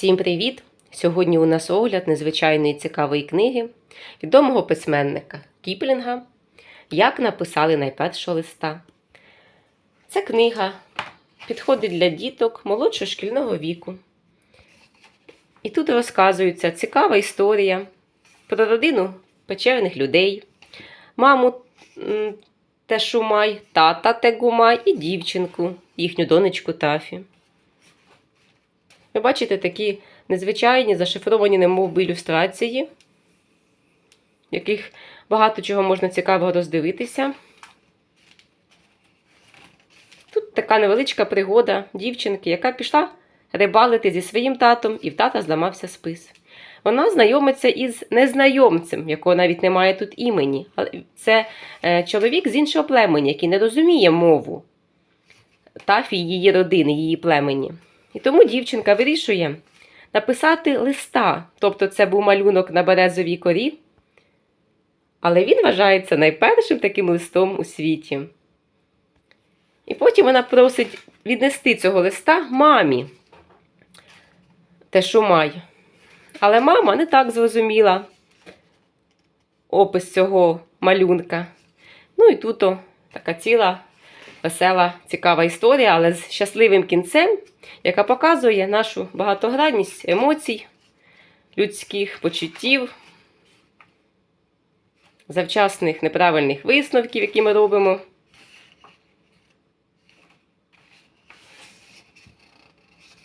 Всім привіт! Сьогодні у нас огляд незвичайної цікавої книги відомого письменника Кіплінга Як написали найпершого листа. Ця книга підходить для діток молодшого шкільного віку. І тут розказується цікава історія про родину печерних людей, маму Тешумай, тата Тегумай і дівчинку, їхню донечку Тафі. Ви бачите такі незвичайні, зашифровані немов би ілюстрації, в яких багато чого можна цікавого роздивитися. Тут така невеличка пригода дівчинки, яка пішла рибалити зі своїм татом, і в тата зламався спис. Вона знайомиться із незнайомцем, якого навіть немає тут імені. Це е, чоловік з іншого племені, який не розуміє мову тафі її родини, її племені. І тому дівчинка вирішує написати листа, тобто це був малюнок на березовій корі, але він вважається найпершим таким листом у світі. І потім вона просить віднести цього листа мамі Тешумай. Але мама не так зрозуміла опис цього малюнка. Ну і тут така ціла весела, цікава історія, але з щасливим кінцем, яка показує нашу багатогранність емоцій, людських почуттів, завчасних неправильних висновків, які ми робимо.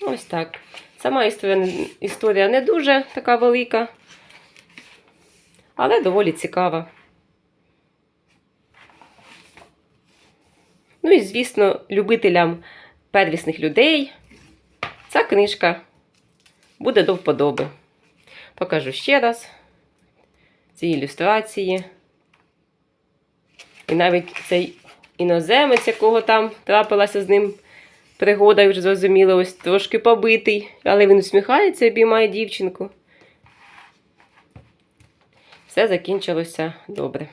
Ось так. Сама історія, історія не дуже така велика, але доволі цікава. Ну і, звісно, любителям первісних людей ця книжка буде до вподоби. Покажу ще раз ці ілюстрації. І навіть цей іноземець, якого там трапилася з ним пригода, вже зрозуміло, ось трошки побитий, але він усміхається і обіймає дівчинку. Все закінчилося добре.